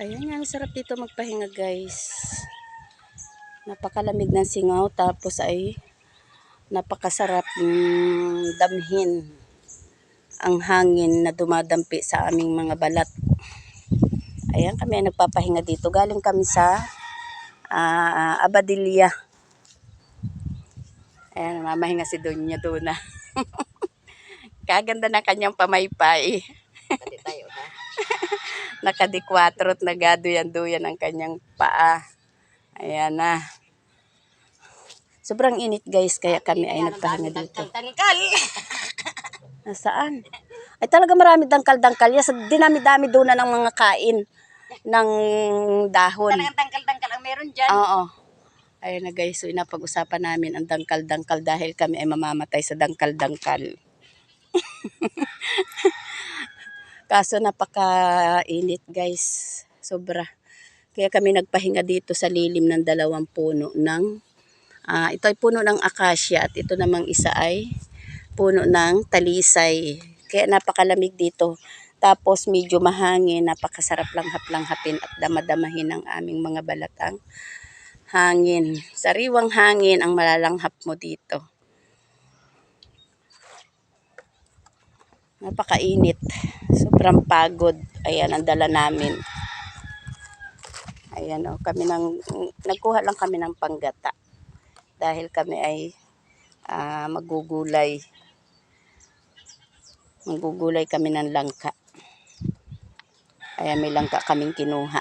Ayan ang sarap dito magpahinga guys. Napakalamig ng singaw tapos ay napakasarap mm, damhin ang hangin na dumadampi sa aming mga balat. Ayan kami ay nagpapahinga dito. Galing kami sa ah, Abadilla. Ayan, mamahinga si Donya Duna. Kaganda ng kanyang pamaypay. Pati tayo ha. Nakadikwatrot na gaduyan-duyan ang kanyang paa. Ayan na. Sobrang init guys, kaya kami ay nagpahinga dito. Nasaan? Ay talaga marami dangkal-dangkal. Yes, dinami-dami doon na ng mga kain ng dahon. Talagang tangkal-tangkal ang meron dyan. Oo. Ayun na guys, so inapag-usapan namin ang dangkal-dangkal dahil kami ay mamamatay sa dangkal-dangkal. Kaso napaka-init guys. Sobra. Kaya kami nagpahinga dito sa lilim ng dalawang puno ng ah, ito ay puno ng akasya at ito namang isa ay puno ng talisay. Kaya napakalamig dito. Tapos medyo mahangin, napakasarap lang haplang-hapin at damadamahin ng aming mga balatang hangin. Sariwang hangin ang malalanghap mo dito. Napakainit. Sobrang pagod. Ayan ang dala namin. Ayan o, kami nang, nagkuha lang kami ng panggata. Dahil kami ay ah, magugulay. Magugulay kami ng langka. Ayan, may langka kaming kinuha.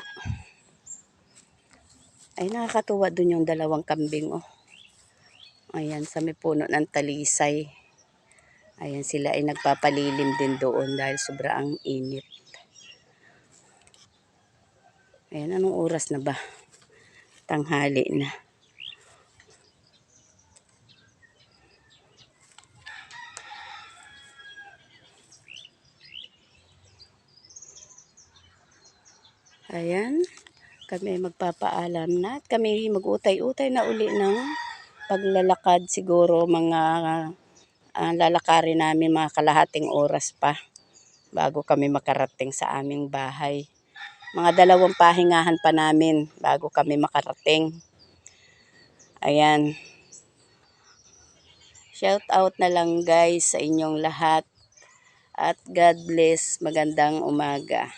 Ay, nakakatuwa dun yung dalawang kambing, oh. Ayan, sa may puno ng talisay. Ayan, sila ay nagpapalilim din doon dahil sobrang init. Ayan, anong oras na ba? Tanghali na. Ayan, kami magpapaalam na at kami mag-utay-utay na uli ng paglalakad siguro mga ah, lalakarin namin mga kalahating oras pa bago kami makarating sa aming bahay. Mga dalawang pahingahan pa namin bago kami makarating. Ayan. Shout out na lang guys sa inyong lahat. At God bless. Magandang umaga.